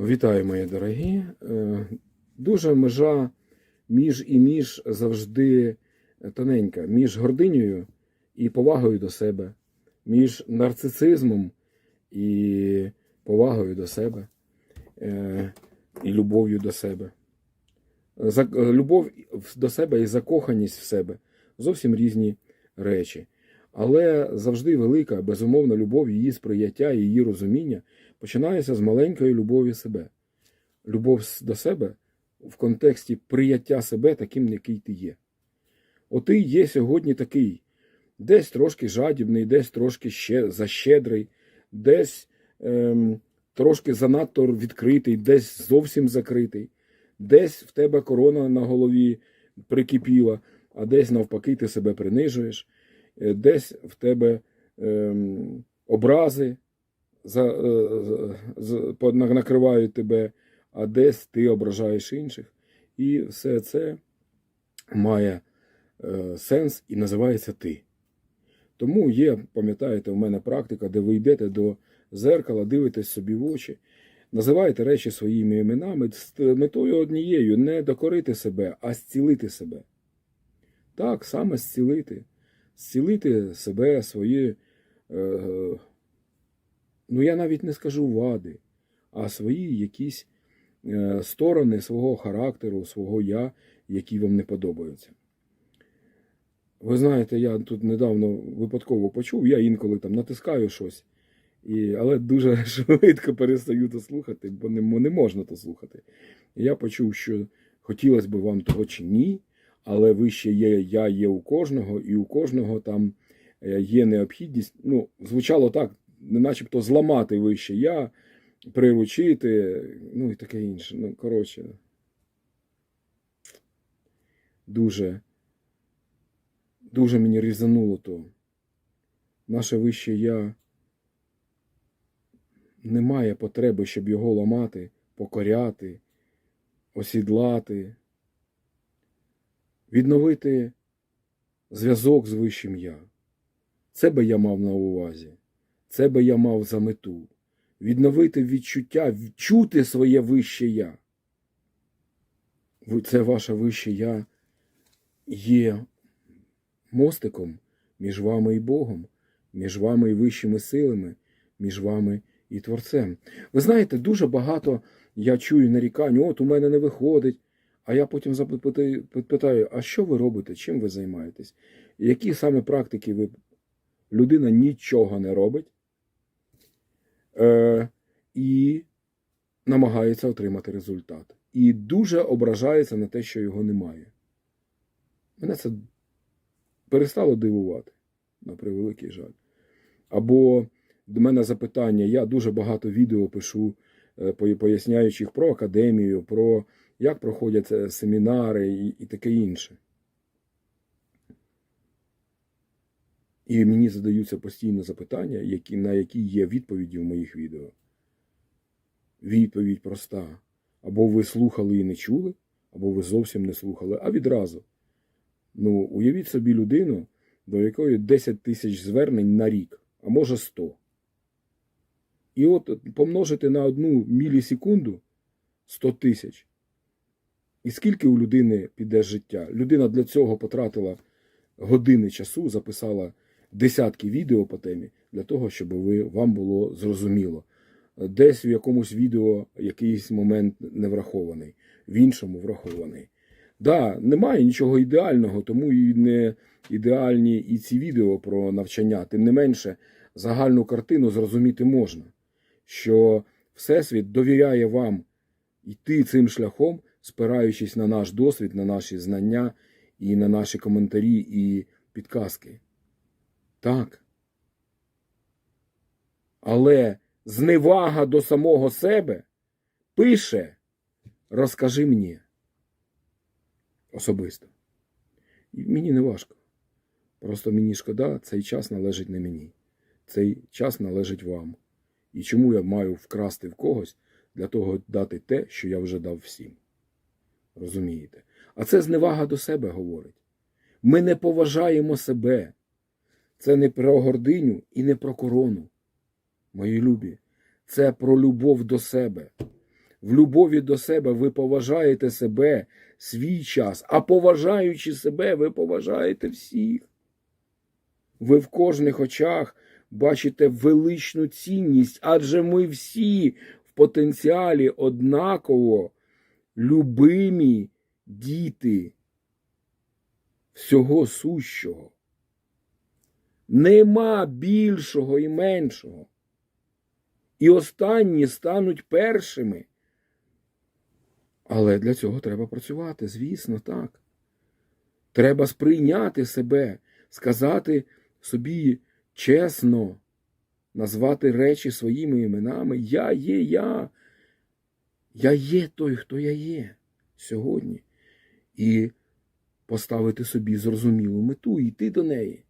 Вітаю, мої дорогі. Е, Дуже межа між і між завжди тоненька, між гординею і повагою до себе, між нарцисизмом і повагою до себе, е, і любов'ю до себе. Е, Любов до себе і закоханість в себе зовсім різні речі. Але завжди велика, безумовна любов, її сприяття, її розуміння починається з маленької любові себе. Любов до себе в контексті прияття себе таким, який ти є. От ти є сьогодні такий, десь трошки жадібний, десь трошки ще защедрий, десь ем, трошки занадто відкритий, десь зовсім закритий, десь в тебе корона на голові прикипіла, а десь навпаки ти себе принижуєш, десь в тебе ем, образи за, е, з- накривають тебе, а десь ти ображаєш інших. І все це має е, сенс і називається ти. Тому є, пам'ятаєте, у мене практика, де ви йдете до зеркала, дивитесь собі в очі, називаєте речі своїми іменами з метою однією не докорити себе, а зцілити себе. Так, саме зцілити. Зцілити себе, свої. Е, ну я навіть не скажу вади, а свої якісь е, сторони свого характеру, свого я, які вам не подобаються. Ви знаєте, я тут недавно випадково почув, я інколи там натискаю щось, і, але дуже швидко перестаю то слухати, бо не, не можна то слухати. Я почув, що хотілося б вам того чи ні, але вище є я є у кожного, і у кожного там е, є необхідність. Ну, звучало так, начебто зламати вище я, приручити, ну і таке інше. Ну, коротше, дуже, дуже мені різануло то. Наше вище я немає потреби, щоб його ламати, покоряти, осідлати, відновити зв'язок з вищим я. Це би я мав на увазі. Це би я мав за мету. Відновити відчуття, відчути своє вище я. Це ваше вище я є мостиком між вами і Богом, між вами і вищими силами, між вами і Творцем. Ви знаєте, дуже багато я чую нарікань, от у мене не виходить. А я потім запитаю, питаю, а що ви робите, чим ви займаєтесь? Які саме практики ви людина нічого не робить е, і намагається отримати результат. І дуже ображається на те, що його немає. Мене це перестало дивувати, на превеликий жаль. Або до мене запитання, я дуже багато відео пишу, е, поясняючи про академію, про як проходять е, семінари і, і таке інше. І мені задаються постійно запитання, які, на які є відповіді в моїх відео. Відповідь проста. Або ви слухали і не чули, або ви зовсім не слухали, а відразу. Ну, уявіть собі людину, до якої 10 тисяч звернень на рік, а може 100. І от помножити на одну мілісекунду 100 тисяч. І скільки у людини піде життя? Людина для цього потратила години часу, записала десятки відео по темі для того, щоб ви, вам було зрозуміло. Десь в якомусь відео якийсь момент не врахований, в іншому врахований. Да, немає нічого ідеального, тому і не ідеальні і ці відео про навчання. Тим не менше, загальну картину зрозуміти можна, що Всесвіт довіряє вам йти цим шляхом, спираючись на наш досвід, на наші знання і на наші коментарі і підказки. Так. Але зневага до самого себе пише розкажи мені особисто. І мені не важко. Просто мені шкода, цей час належить не мені. Цей час належить вам. І чому я маю вкрасти в когось для того дати те, що я вже дав всім. Розумієте? А це зневага до себе говорить. Ми не поважаємо себе. Це не про гординю і не про корону. Мої любі, це про любов до себе. В любові до себе ви поважаєте себе, свій час, а поважаючи себе, ви поважаєте всіх. Ви в кожних очах бачите величну цінність, адже ми всі в потенціалі однаково любимі діти всього сущого. Нема більшого і меншого. І останні стануть першими. Але для цього треба працювати, звісно, так. Треба сприйняти себе, сказати собі чесно, назвати речі своїми іменами. Я є я. Я є той, хто я є сьогодні. І поставити собі зрозумілу мету і йти до неї.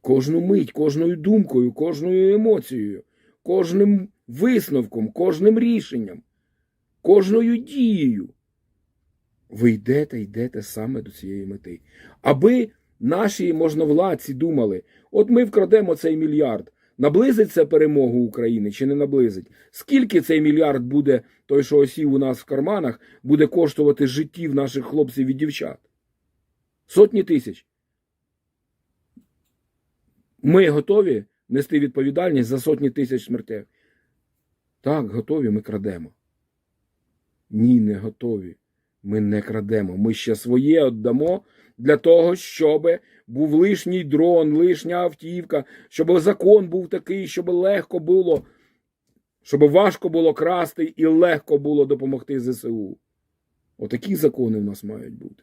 Кожну мить, кожною думкою, кожною емоцією, кожним висновком, кожним рішенням, кожною дією. Ви йдете, йдете саме до цієї мети. Аби наші можновладці думали, от ми вкрадемо цей мільярд, наблизить це перемогу України чи не наблизить? Скільки цей мільярд буде, той, що осів у нас в карманах, буде коштувати життів наших хлопців і дівчат? Сотні тисяч. Ми готові нести відповідальність за сотні тисяч смертей. Так, готові, ми крадемо. Ні, не готові. Ми не крадемо. Ми ще своє віддамо для того, щоб був лишній дрон, лишня автівка, щоб закон був такий, щоб легко було, щоб важко було красти і легко було допомогти ЗСУ. Отакі закони в нас мають бути.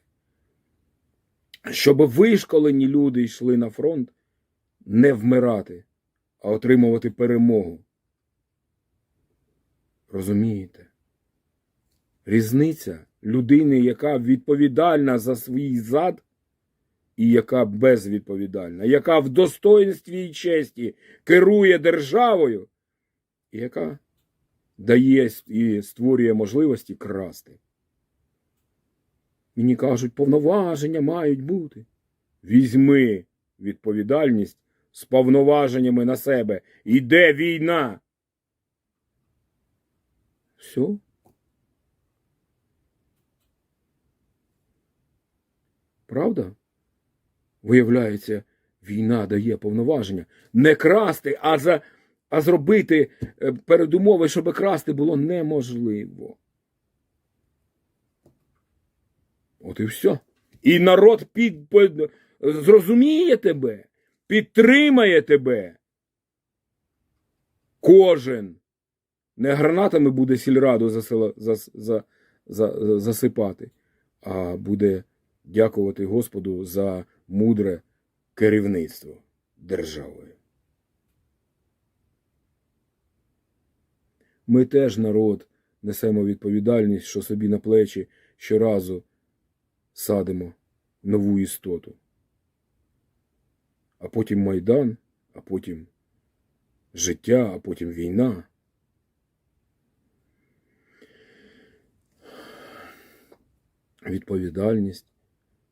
Щоб вишколені люди йшли на фронт не вмирати, а отримувати перемогу. Розумієте? Різниця людини, яка відповідальна за свій зад, і яка безвідповідальна, яка в достоинстві і честі керує державою, і яка дає і створює можливості красти. Мені кажуть, повноваження мають бути. Візьми відповідальність з повноваженнями на себе. Іде війна. Все. Правда? Виявляється, війна дає повноваження не красти, а за, а зробити е, передумови, щоб красти було неможливо. От і все. І народ під, під, зрозуміє тебе, підтримає тебе. Кожен не гранатами буде сільраду засила, зас, за, за, засипати, а буде дякувати Господу за мудре керівництво державою. Ми теж, народ, несемо відповідальність, що собі на плечі щоразу садимо нову істоту. А потім Майдан, а потім життя, а потім війна. Відповідальність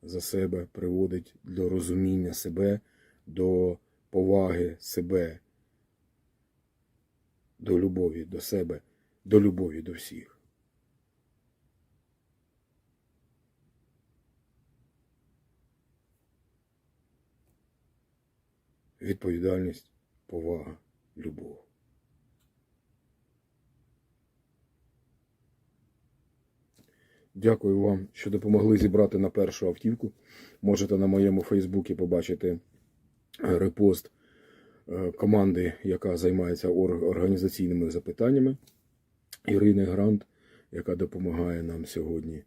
за себе приводить до розуміння себе, до поваги себе, до любові до себе, до любові до всіх. Відповідальність, повага, любов. Дякую вам, що допомогли зібрати на першу автівку. Можете на моєму Фейсбуці побачити е, репост е, команди, яка займається організаційними запитаннями. Ірини Грант, яка допомагає нам сьогодні.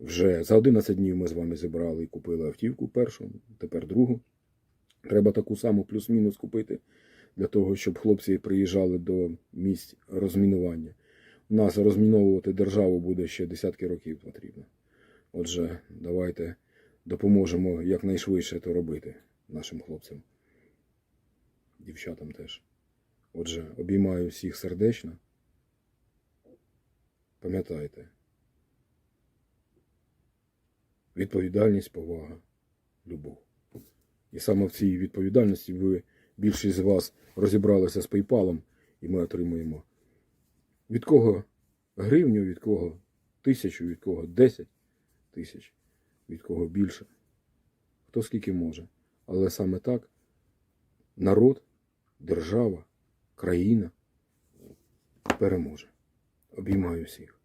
Вже за 11 днів ми з вами зібрали і купили автівку першу, тепер другу. Треба таку саму плюс-мінус купити для того, щоб хлопці приїжджали до місць розмінування. Нас розміновувати державу буде ще десятки років потрібно. Отже, давайте допоможемо якнайшвидше це робити нашим хлопцям, дівчатам теж. Отже, обіймаю всіх сердечно. Пам'ятайте. Відповідальність, повага, любов. І саме в цій відповідальності ви більшість з вас розібралися з PayPal, і ми отримуємо від кого гривню від кого, тисячу від кого, десять тисяч, від кого більше. Хто скільки може. Але саме так народ, держава, країна переможе. Обіймаю всіх.